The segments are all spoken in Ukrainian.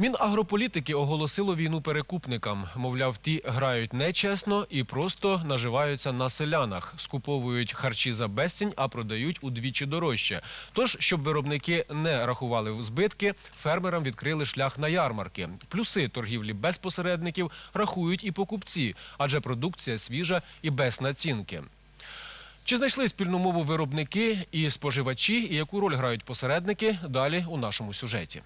Мінагрополітики оголосило війну перекупникам. Мовляв, ті грають нечесно і просто наживаються на селянах, скуповують харчі за безцінь, а продають удвічі дорожче. Тож, щоб виробники не рахували збитки, фермерам відкрили шлях на ярмарки. Плюси торгівлі без посередників рахують і покупці, адже продукція свіжа і без націнки. Чи знайшли спільну мову виробники і споживачі, і яку роль грають посередники? Далі у нашому сюжеті.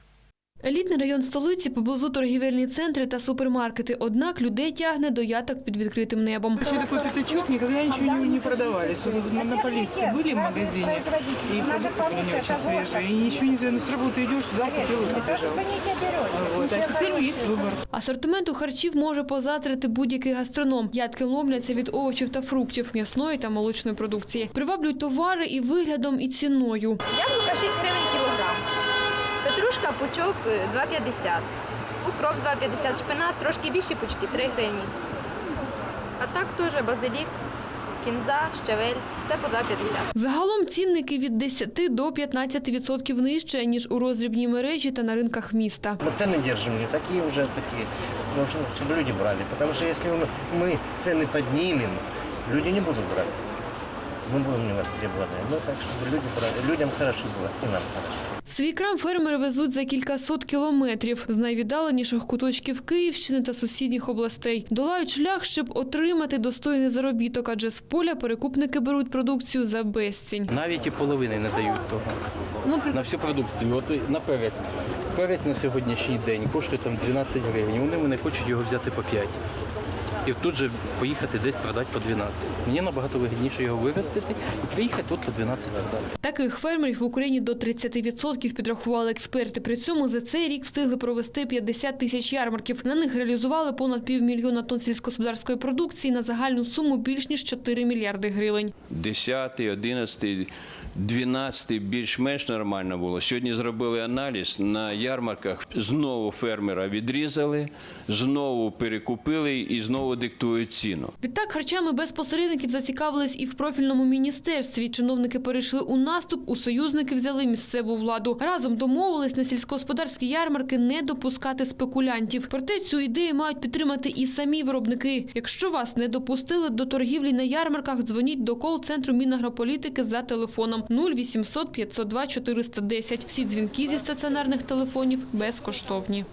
Елітний район столиці поблизу торгівельні центри та супермаркети. Однак людей тягне до яток під відкритим небом. Вообще такой пятачок никогда ничего не, не продавались. Вот монополисты были в магазине, и продукты были не очень свежие, и ничего не знаю, ну с работы идешь, туда купил и побежал. Вот. А теперь есть выбор. Асортименту харчів може позатрити будь-який гастроном. Ядки ломляться від овочів та фруктів, м'ясної та молочної продукції. Приваблюють товари і виглядом, і ціною. Яблука 6 гривень кілограм. Петрушка пучок е, 2,50. Укроп 2,50. Шпинат трошки більші пучки 3 гривні. А так теж базилік, кінза, щавель. Все по 2,50. Загалом цінники від 10 до 15% нижче, ніж у роздрібній мережі та на ринках міста. Мы цены держим не такие уже такие, ну, чтоб- чтобы люди брали. Потому что если мы, мы цены поднимем, люди не будут брать. Мы будем невостребованные. Ну, так, чтобы люди брали. Людям хорошо было, и нам хорошо. Свій крам фермери везуть за кількасот кілометрів з найвіддаленіших куточків Київщини та сусідніх областей. Долають шлях, щоб отримати достойний заробіток, адже з поля перекупники беруть продукцію за безцінь. Навіть і половини не дають того. на всю продукцію. От і на перець. Перець на сьогоднішній день коштує там 12 гривень. Вони мене хочуть його взяти по 5. І тут же поїхати десь продати по 12. Мені набагато вигідніше його виростити і приїхати тут по 12 продати. Таких фермерів в Україні до 30% підрахували експерти. При цьому за цей рік встигли провести 50 тисяч ярмарків. На них реалізували понад півмільйона тонн сільськогосподарської продукції на загальну суму більш ніж 4 мільярди гривень. 10, 11, 12 більш-менш нормально було. Сьогодні зробили аналіз на ярмарках. Знову фермера відрізали, знову перекупили і знову диктують ціну. Відтак харчами без посередників зацікавились і в профільному міністерстві. Чиновники перейшли у наступ, у союзники взяли місцеву владу. Разом домовились на сільськогосподарські ярмарки не допускати спекулянтів. Проте цю ідею мають підтримати і самі виробники. Якщо вас не допустили до торгівлі на ярмарках, дзвоніть до кол-центру Мінагрополітики за телефоном 0800 502 410. Всі дзвінки зі стаціонарних телефонів безкоштовні.